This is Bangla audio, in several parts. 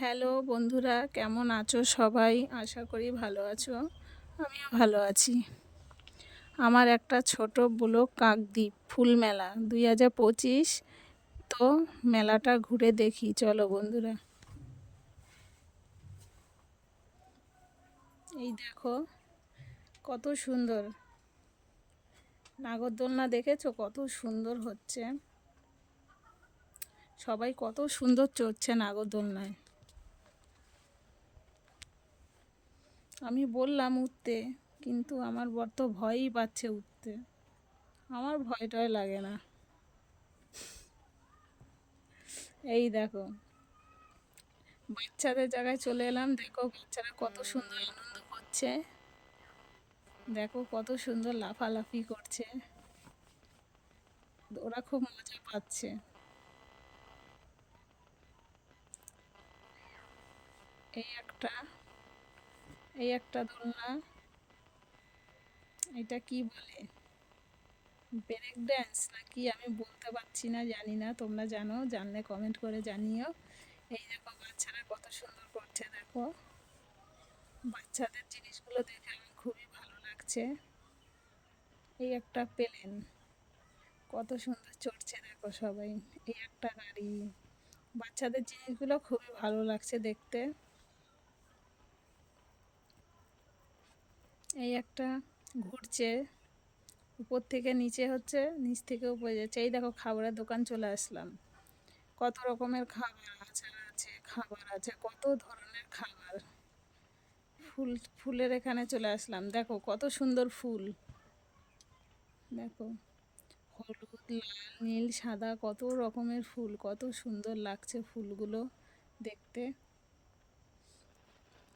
হ্যালো বন্ধুরা, কেমন আছো সবাই? আশা করি ভালো আছো। আমিও ভালো আছি। আমার একটা ছোট ব্লক কাকদ্বীপ, ফুল মেলা দুই হাজার পঁচিশ। তো মেলাটা ঘুরে দেখি, চলো বন্ধুরা। এই দেখো, কত সুন্দর। নাগরদোলনা দেখেছ? কত সুন্দর হচ্ছে। সবাই কত সুন্দর চড়ছে নাগরদোলনায়। আমি বললাম উঠতে, কিন্তু আমার বর তো ভয়ই পাচ্ছে উঠতে। আমার ভয় টয় লাগে না। এই দেখো, বাচ্চাদের জায়গায় চলে এলাম। দেখো বাচ্চারা কত সুন্দর আনন্দ করছে। দেখো কত সুন্দর লাফালাফি করছে। ওরা খুব মজা পাচ্ছে। এই একটা এই একটা দোলনা। এটা কি বলে? ব্রেক ড্যান্স না কি আমি বলতে পারছি না, জানি না। তোমরা জানো, জানলে কমেন্ট করে জানিও। এই দেখো, বাচ্চারা কত সুন্দর করছে, দেখো। বাচ্চাদের জিনিসগুলো দেখে আমার খুবই ভালো লাগছে। এই একটা প্লেন। কত সুন্দর চড়ছে, দেখো সবাই। এই একটা গাড়ি বাচ্চাদের জিনিসগুলো খুবই ভালো লাগছে দেখতে। এই একটা ঘুরছে। উপর থেকে নিচে হচ্ছে, নিচ থেকে উপরে যাচ্ছে। এই দেখো খাবারের দোকান চলে আসলাম। কত রকমের খাবার আচার আছে, খাবার আছে, কত ধরনের খাবার। ফুল, ফুলের এখানে চলে আসলাম। দেখো কত সুন্দর ফুল। দেখো হলুদ, লাল, নীল, সাদা, কত রকমের ফুল, কত সুন্দর লাগছে ফুলগুলো দেখতে।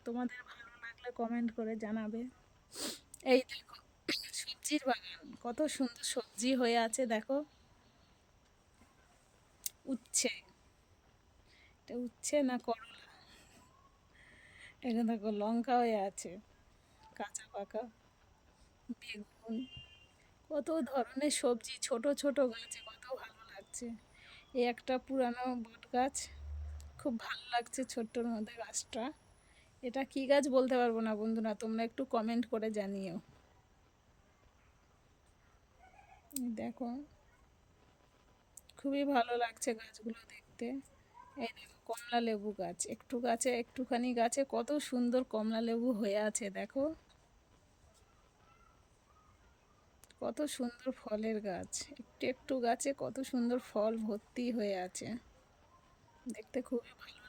তোমাদের ভালো লাগলে কমেন্ট করে জানাবে। এই দেখো, সবজির বাগান, কত সুন্দর সবজি হয়ে আছে, দেখো। উচ্ছে। এটা উচ্ছে না করলা? এখানে দেখো লঙ্কা হয়ে আছে, কাঁচা পাকা, বেগুন। কত ধরনের সবজি, ছোট ছোট গাছে কত ভালো লাগছে। এই একটা পুরানো বট গাছ খুব ভালো লাগছে ছোট্টর মধ্যে গাছটা। এটা কি গাছ বলতে পারব না বন্ধুরা, তোমরা একটু কমেন্ট করে জানিও। দেখো, খুবই ভালো লাগছে গাছগুলো দেখতে। এই দেখো, কমলা লেবু গাছ, একটু গাছে, একটুখানি গাছে কত সুন্দর কমলা লেবু হয়ে আছে, দেখো। কত সুন্দর ফলের গাছ, একটু একটু গাছে কত সুন্দর ফল ভর্তি হয়ে আছে। দেখতে খুবই ভালো